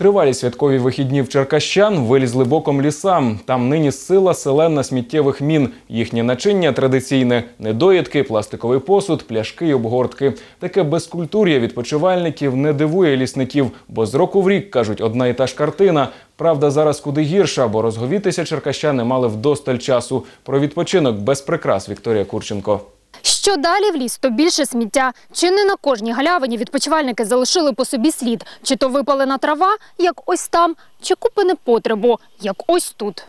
Тривалі святкові вихідні в Черкащан вилізли боком лісам. Там нині сила селена сміттєвих мін. Їхнє начиння традиційне недоїдки, пластиковий посуд, пляшки й обгортки. Таке безкультур'я відпочивальників не дивує лісників, бо з року в рік кажуть одна і та ж картина. Правда, зараз куди гірша, бо розговітися черкащани мали вдосталь часу. Про відпочинок без прикрас Вікторія Курченко. Що далі в ліс, то більше сміття. Чи не на кожній галявині відпочивальники залишили по собі слід? Чи то випалена трава, як ось там, чи купи непотребу, як ось тут.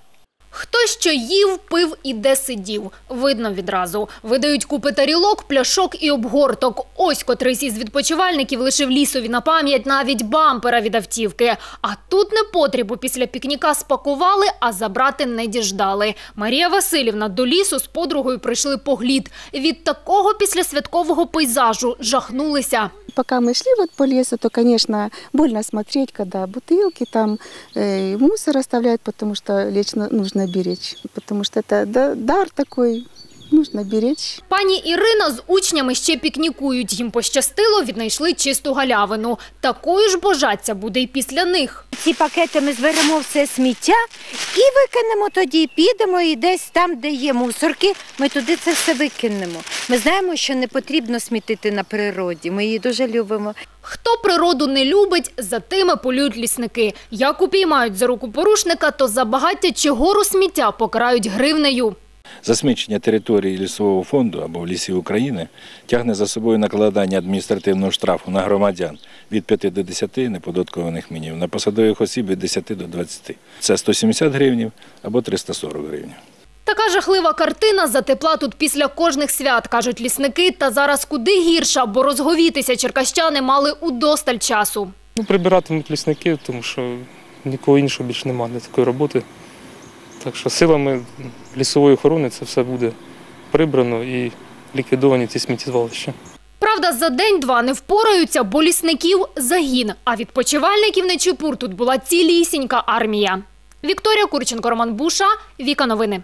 Хто що їв, пив і де сидів. Видно відразу. Видають купи тарілок, пляшок і обгорток. Ось котрийсь із відпочивальників лишив лісові на пам'ять навіть бампера від автівки. А тут непотребу після пікніка спакували, а забрати не діждали. Марія Васильівна до лісу з подругою прийшли поглід. Від такого післясвяткового пейзажу жахнулися. Пока мы шли вот по лесу, то, конечно, больно смотреть, когда бутылки там, э, мусор оставляют, потому что лично нужно беречь. Потому что это дар такой, нужно беречь. Пані Ірина з учнями ще пікнікують. Їм пощастило, віднайшли чисту галявину. Такою ж божаться буде й після них. Ці пакети ми зберемо все сміття і викинемо тоді. Підемо і десь там, де є мусорки, ми туди це все викинемо. Ми знаємо, що не потрібно смітити на природі. Ми її дуже любимо. Хто природу не любить, за тими полюють лісники. Як упіймають за руку порушника, то за багаття чи гору сміття покарають гривнею. Засмічення території лісового фонду або лісів України тягне за собою накладання адміністративного штрафу на громадян від 5 до 10 неподаткованих мінів, на посадових осіб від 10 до 20. Це 170 гривнів або 340 гривень. Така жахлива картина затепла тут після кожних свят, кажуть лісники. Та зараз куди гірша, бо розговітися черкащани мали удосталь часу. Ну, прибиратимуть лісники, тому що нікого іншого більше немає для такої роботи. Так що силами лісової охорони це все буде прибрано і ліквідовані ці сміттєзвалища. Правда, за день-два не впораються, бо лісників загін. А відпочивальників Нечипур тут була цілісінька армія. Вікторія Курченко, Роман Буша, Віка Новини.